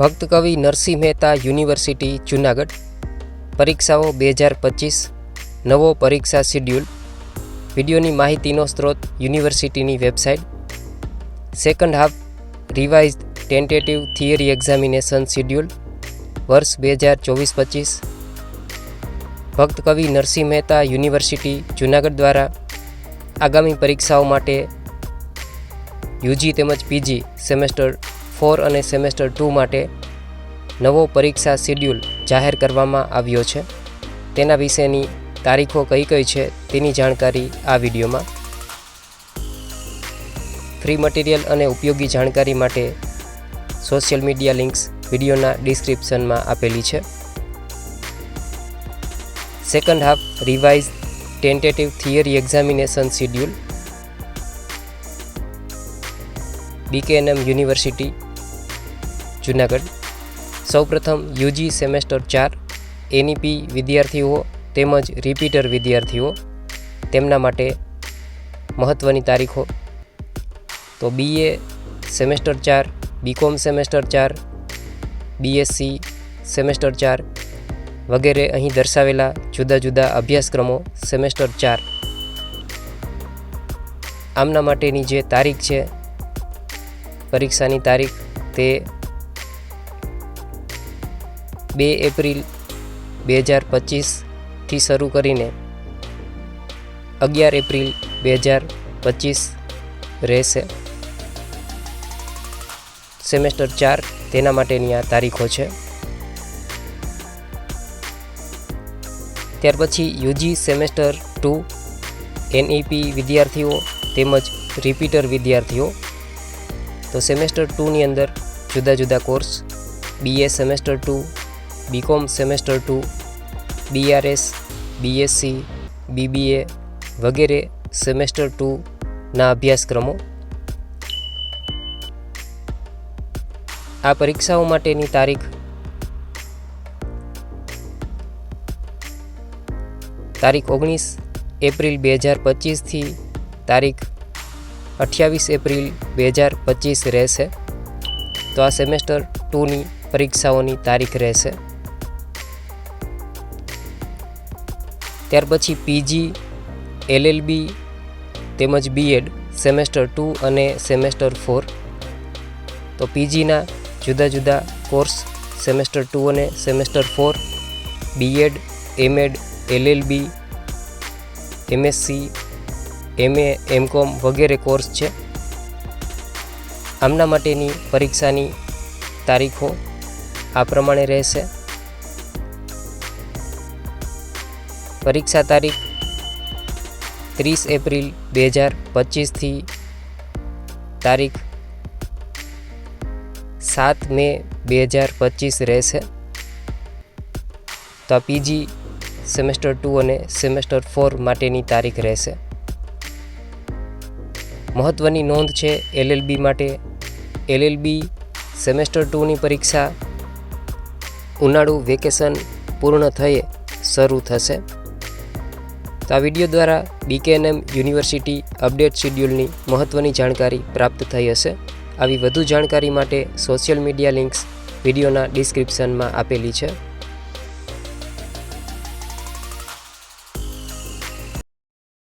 ભક્ત કવિ નરસિંહ મહેતા યુનિવર્સિટી, જુનાગઢ. પરીક્ષાઓ બે હજાર પચીસ. નવો પરીક્ષા શિડ્યુલ. વિડીયોની માહિતીનો સ્ત્રોત યુનિવર્સિટીની website. Second half revise tentative theory examination schedule, વર્ષ બે હજાર ચોવીસ પચીસ. ભક્ત કવિ નરસિંહ મહેતા યુનિવર્સિટી, જુનાગઢ દ્વારા આગામી પરીક્ષાઓ માટે યુજી તેમજ પીજી સેમેસ્ટર ફોર અને સેમેસ્ટર ટુ માટે નવો પરીક્ષા શિડ્યુલ જાહેર કરવામાં આવ્યો છે. તેના વિશેની તારીખો કઈ કઈ છે તેની જાણકારી આ વિડીયોમાં. ફ્રી મટીરિયલ અને ઉપયોગી જાણકારી માટે સોશિયલ મીડિયા લિંક્સ વિડીયોના ડિસ્ક્રિપ્શનમાં આપેલી છે. Second half revise tentative theory examination schedule. BKNM university Junagadh. સૌપ્રથમ યુજી સેમેસ્ટર ચાર એનઈપી વિદ્યાર્થીઓ તેમજ રિપીટર વિદ્યાર્થીઓ તેમના માટે મહત્ત્વની તારીખો. તો બીએ સેમેસ્ટર ચાર બીકોમ સેમેસ્ટર ચાર બીએસસી સેમેસ્ટર ચાર વગેરે અહીં દર્શાવેલા જુદા જુદા અભ્યાસક્રમો સેમેસ્ટર ચાર. આમના માટેની જે તારીખ છે, પરીક્ષાની તારીખ તે બે એપ્રિલ બે હજાર પચીસથી શરૂ કરીને અગિયાર એપ્રિલ બે હજાર પચીસ રહેશે. સેમેસ્ટર ચાર તેના માટેની આ તારીખો છે. ત્યાર પછી યુજી સેમેસ્ટર ટુ એનઈપી વિદ્યાર્થીઓ તેમજ રિપીટર વિદ્યાર્થીઓ. તો સેમેસ્ટર ટુની અંદર જુદા જુદા course, BA semester two BCom semester two BRS BSc BBA વગેરે સેમેસ્ટર ટુના અભ્યાસક્રમો. આ પરીક્ષાઓ માટેની તારીખ. તારીખ ઓગણીસ એપ્રિલ બે હજાર પચીસથી તારીખ અઠ્યાવીસ એપ્રિલ બે હજાર પચીસ રહેશે. તો આ સેમેસ્ટર ટુની પરીક્ષાઓની તારીખ રહેશે. ત્યાર પછી પીજી, એલએલબી તેમજ બીએડ સેમેસ્ટર ટુ અને સેમેસ્ટર ફોર. તો પીજીના જુદા જુદા કોર્સ સેમેસ્ટર ટુ અને semester four, BEd, MEd, LLB, MSc, MA, MCom વગેરે કોર્સ છે. આમના માટેની પરીક્ષાની તારીખો આ પ્રમાણે રહેશે. પરીક્ષા તારીખ ત્રીસ એપ્રિલ બે હજાર પચીસથી તારીખ સાત મે બે હજાર પચીસ રહેશે. તો આ પીજી સેમેસ્ટર ટુ અને સેમેસ્ટર ફોર માટેની તારીખ રહેશે. મહત્ત્વની નોંધ છે એલએલબી માટે. એલએલબી સેમેસ્ટર ટુની પરીક્ષા ઉનાળુ વેકેશન પૂર્ણ થયે શરૂ થશે. આ વીડિયો દ્વારા બીકેએનએમ યુનિવર્સિટી અપડેટ શિડ્યુલની મહત્ત્વની જાણકારી પ્રાપ્ત થઈ હશે. આવી વધુ જાણકારી માટે સોશિયલ મીડિયા લિંક્સ વિડીયોના ડિસ્ક્રિપ્શનમાં આપેલી છે.